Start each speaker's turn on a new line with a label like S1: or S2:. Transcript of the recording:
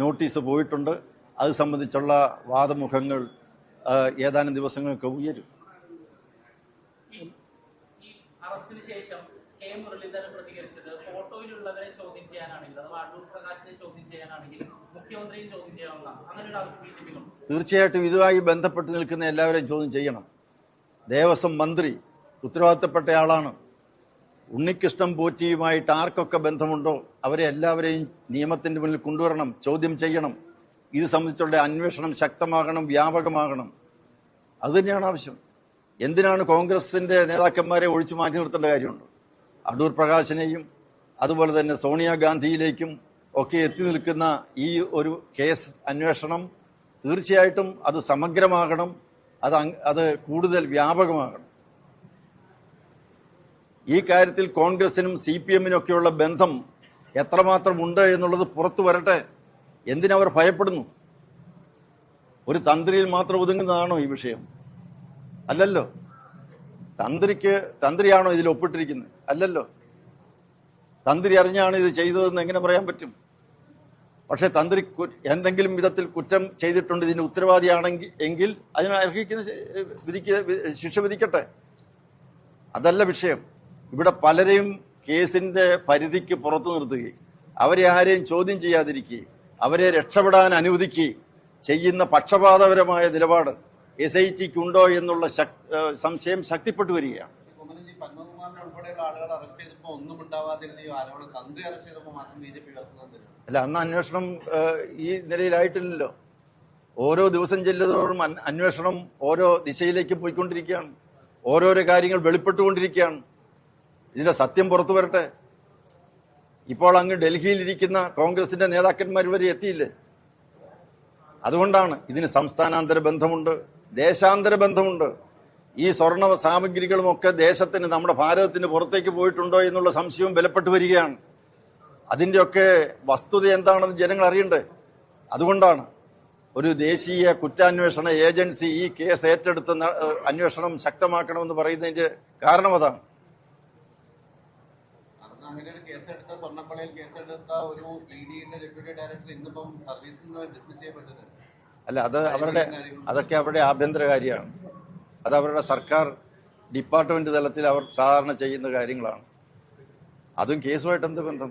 S1: Notice പോയിട്ടുണ്ട്. അത് സംബന്ധിച്ചുള്ള വാദമുഖങ്ങൾ ഏതാനും ദിവസങ്ങൾക്ക് ഉയരും.
S2: അറസ്റ്റിന് ശേഷം കെ മുരളീധരൻ പ്രതികരിച്ചത് ഫോട്ടോയിലുള്ളവരെ ചോദ്യം ചെയ്യാനാണെങ്കിൽ അഥവാ അടൂർ പ്രകാശിനെ ചോദ്യം ചെയ്യാനാണെങ്കിൽ മുഖ്യമന്ത്രിയും ചോദ്യം അങ്ങനെ ഒരു ആവശ്യം ബി ജെ പിക്കുണ്ട്
S1: തീർച്ചയായിട്ടും ഇതുമായി ബന്ധപ്പെട്ട് നിൽക്കുന്ന എല്ലാവരെയും ചോദ്യം ചെയ്യണം. ദേവസ്വം മന്ത്രി ഉത്തരവാദിത്തപ്പെട്ട ആളാണ് ഉണ്ണികൃഷ്ണൻ പോറ്റിയുമായിട്ട് ആർക്കൊക്കെ ബന്ധമുണ്ടോ? അവരെ എല്ലാവരെയും നിയമത്തിന്റെ മുന്നിൽ കൊണ്ടുവരണം ചോദ്യം ചെയ്യണം. ഇത് സംബന്ധിച്ചുള്ള അന്വേഷണം ശക്തമാകണം വ്യാപകമാകണം. അത് തന്നെയാണ് ആവശ്യം. എന്തിനാണ് കോൺഗ്രസിന്റെ നേതാക്കന്മാരെ ഒഴിച്ചു മാറ്റി നിർത്തേണ്ട കാര്യമുണ്ട്? അടൂർ പ്രകാശിനെയും അതുപോലെ തന്നെ സോണിയാഗാന്ധിയിലേക്കും ഒക്കെ എത്തി നിൽക്കുന്ന ഈ ഒരു കേസ് അന്വേഷണം തീർച്ചയായിട്ടും അത് സമഗ്രമാകണം അത് അത് കൂടുതൽ വ്യാപകമാകണം. ഈ കാര്യത്തിൽ കോൺഗ്രസിനും സി പി എമ്മിനൊക്കെയുള്ള ബന്ധം എത്രമാത്രം ഉണ്ട് എന്നുള്ളത് പുറത്തു വരട്ടെ. എന്തിനവർ ഭയപ്പെടുന്നു? ഒരു തന്ത്രിയിൽ മാത്രം ഒതുങ്ങുന്നതാണോ ഈ വിഷയം? അല്ലല്ലോ. തന്ത്രിക്ക് തന്ത്രിയാണോ ഇതിൽ ഒപ്പിട്ടിരിക്കുന്നത്? അല്ലല്ലോ. തന്ത്രി അറിഞ്ഞാണ് ഇത് ചെയ്തതെന്ന് എങ്ങനെ പറയാൻ പറ്റും? പക്ഷേ തന്ത്രി എന്തെങ്കിലും വിധത്തിൽ കുറ്റം ചെയ്തിട്ടുണ്ട് ഇതിന് ഉത്തരവാദിയാണെങ്കിൽ എങ്കിൽ അതിന് അർഹിക്കുന്ന വിധിക്ക് ശിക്ഷ വിധിക്കട്ടെ. അതല്ല വിഷയം. ഇവിടെ പലരെയും കേസിന്റെ പരിധിക്ക് പുറത്തു നിർത്തുകയും അവരെ ആരെയും ചോദ്യം ചെയ്യാതിരിക്കുകയും അവരെ രക്ഷപ്പെടാൻ അനുവദിക്കുകയും ചെയ്യുന്ന പക്ഷപാതപരമായ നിലപാട് എസ് ഐ ടിക്ക് ഉണ്ടോ എന്നുള്ള സംശയം ശക്തിപ്പെട്ടു വരികയാണ്. അല്ല അന്ന് അന്വേഷണം ഈ നിലയിലായിട്ടില്ലല്ലോ. ഓരോ ദിവസം ചെല്ലുന്നതോടും അന്വേഷണം ഓരോ ദിശയിലേക്ക് പോയിക്കൊണ്ടിരിക്കുകയാണ്. ഓരോരോ കാര്യങ്ങൾ വെളിപ്പെട്ടുകൊണ്ടിരിക്കുകയാണ്. ഇതിന്റെ സത്യം പുറത്തു വരട്ടെ. ഇപ്പോൾ അങ്ങ് ഡൽഹിയിലിരിക്കുന്ന കോൺഗ്രസിന്റെ നേതാക്കന്മാർ വരെ എത്തിയില്ലേ? അതുകൊണ്ടാണ് ഇതിന് സംസ്ഥാനാന്തര ബന്ധമുണ്ട് ദേശാന്തര ബന്ധമുണ്ട്. ഈ സ്വർണ സാമഗ്രികളുമൊക്കെ ദേശത്തിന് നമ്മുടെ ഭാരതത്തിന് പുറത്തേക്ക് പോയിട്ടുണ്ടോ എന്നുള്ള സംശയവും ബലപ്പെട്ടു വരികയാണ്. അതിന്റെയൊക്കെ വസ്തുത എന്താണെന്ന് ജനങ്ങൾ അറിയണ്ടേ? അതുകൊണ്ടാണ് ഒരു ദേശീയ കുറ്റാന്വേഷണ ഏജൻസി ഈ കേസ് ഏറ്റെടുത്ത് അന്വേഷണം ശക്തമാക്കണമെന്ന് പറയുന്നതിന്റെ കാരണം അതാണ്.
S3: അങ്ങനെ ഒരു കേസെടുത്ത സ്വർണപ്പളയിൽ കേസെടുത്ത ഒരു ഇ ഡിയുടെ ഡെപ്യൂട്ടി ഡയറക്ടർ ഇന്നിപ്പം സർവീസിൽ നിന്ന് ഡിസ്മിസ് ചെയ്യപ്പെട്ടത്.
S1: അല്ല അത് അവരുടെ അതൊക്കെ അവരുടെ ആഭ്യന്തര കാര്യമാണ്. അത് അവരുടെ സർക്കാർ ഡിപ്പാർട്ട്മെന്റ് തലത്തിൽ അവർ സാധാരണ ചെയ്യുന്ന കാര്യങ്ങളാണ്. അതും കേസുമായിട്ട് എന്ത് ബന്ധം?